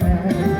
man.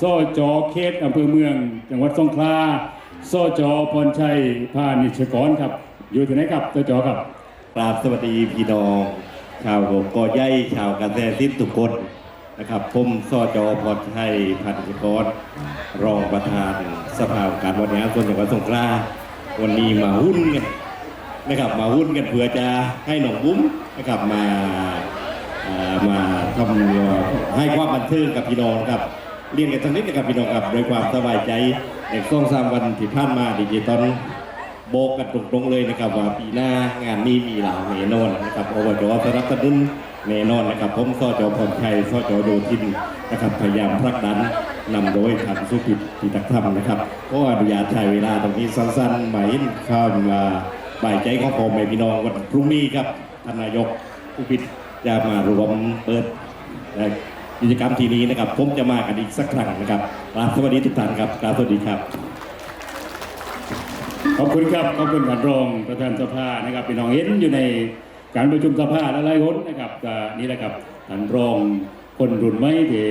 สจเขตอำเภอเมือง จังหวัดสงขลาสจพรชัยพานิชกรครับ อยู่ที่ไหนครับสจครับกราบสวัสดีพี่น้อง ชาวกอใหญ่ชาวกระแสสิ้นทุกคนนะครับผมสจพรชัยพันธิกรรองประธานสภาองค์การบริหารส่วนจังหวัดสงขลาวันนี้มาหุ้นกันนะครับมาหุ้นกันเพื่อจะให้หนองบุ้มนะครับมาเอ่อมาทำให้ความบันเทิงกับพี่น้องครับ เรียนกันสักนิดนะครับพี่น้องครับโดยความสบายใจในช่วงสามวันที่ผ่านมาดิจิตอลโบกกันตรงๆเลยนะครับว่าปีหน้างานนี้มีหลาวแน่นอนนะครับอบจสนับสนุนแน่นอนนะครับ ผมสจพรชัยสจโดทินนะครับพยายามผลักดันนำโดยทางสุกิจปิตักธรรมนะครับก็อนุญาตใช้เวลาตรงนี้สั้นๆหมายข้ามมาบ่ายใจของพ่อแม่พี่น้องวันพรุ่งนี้ครับท่านนายกผู้พิจจะมารวมเปิด กิจกรรมทีนี้นะครับผมจะมากันอีกสักครั้งนะครับกราบสวัสดีทุกท่านครับกราบสวัสดีครับขอบคุณครับขอบคุณท่านรองประธานสภานะครับพี่น้องเห็นอยู่ในการประชุมสภาหลายคนนะครับนี่แหละครับท่านรองคนรุ่นใหม่ที่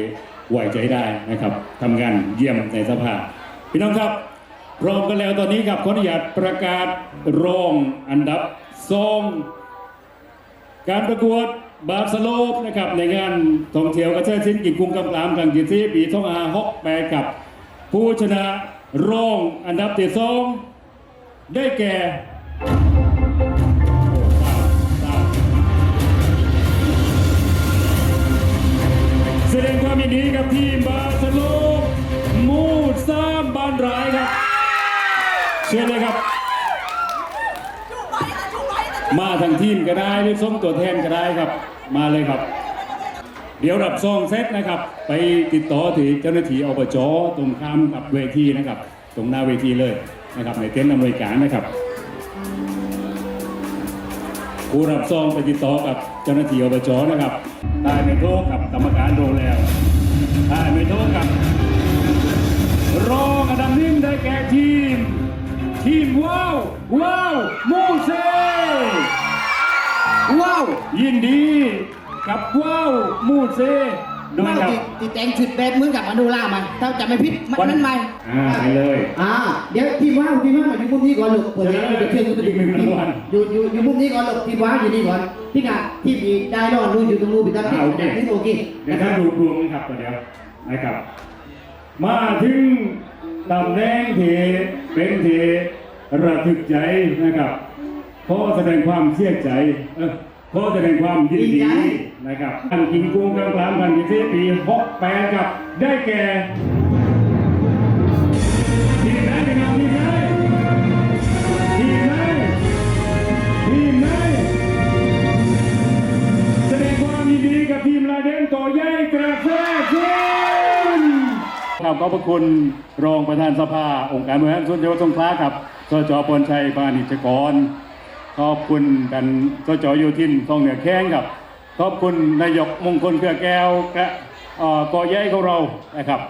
ไว้ใจได้นะครับทำงานเยี่ยมในสภาพี่น้องครับพร้อมกันแล้วตอนนี้ครับขออนุญาตประกาศรองอันดับสองการประกวด บาสโลปนะครับในงานท่องเที่ยวกระเทศสินกินกุ้งกำลามทางจีซีปีทองอาฮกแปกับ ผู้ชนะรองอันดับที่สองได้แก่แสดงความยินดีกับทีมบาสโลปมูดซ้ำบานรายครับเชิญเลยครับ มาทางทีมก็ได้หรือส่งตัวแทนก็ได้ครับ มาเลยครับ เดี๋ยวรับซองเซตนะครับ ไปติดต่อที่เจ้าหน้าที่อบจตรงข้ามกับเวทีนะครับ ตรงหน้าเวทีเลยนะครับ ในเต็นท์อำนวยการนะครับผู้รับซองไปติดต่อกับเจ้าหน้าที่อบจนะครับตายไม่โทษกับกรรมการโดนแล้วตายไม่โทษกับรองอันดับหนึ่งได้แก่ทีม ทีมว้าวว้าวมูเซ ว้าวยินดีกับว้าวมูเซด้วยว้าวครับที่ที่แต่งชุดแบบเหมือนกับมโนรามาถ้าจะไม่ผิดมัน นั่นไหมอ่าไปเลย อ่า เดี๋ยวทีมว้าวทีมว้าวมาอยู่มุมนี้ก่อนลูกเปิดให้เดี๋ยวเชื่อคุณอีกหนึ่งรางวัลอยู่อยู่อยู่มุมนี้ก่อนลูกทีมว้าวอยู่นี่ก่อนพี่กะที่มีได้รอดรู้อยู่ตรงนู้นพี่ตั้งอ่าโอเค นี่โอเคเดี๋ยวท่านดูรวมนะครับตัวเดียวนะครับ มาถึงตำแหน่งที่เป็นที่ระทึกใจนะครับ ขอแสดงความเสียใจเออขอแสดงความยินดีนะครับท่านกิงกุ้งกลางกลางพันธุ์ที่ปีหกแปดครับได้แก่ทีมไหนเป็นครับทีมไหนทีมไหนทีมไหนแสดงความยินดีกับทีมลาเดนต่อใหญ่กระแสเช่นครับขอบพระคุณรองประธานสภา องค์การบริหารส่วนจังหวัดสงขลาครับสจปนชัยพานิชกร ขอบคุณกันสจโยธินทองเหนือแข้งครับ ขอบคุณนายกมงคลเครือแก้วกะเอ่อกอใหญ่ของเรานะครับ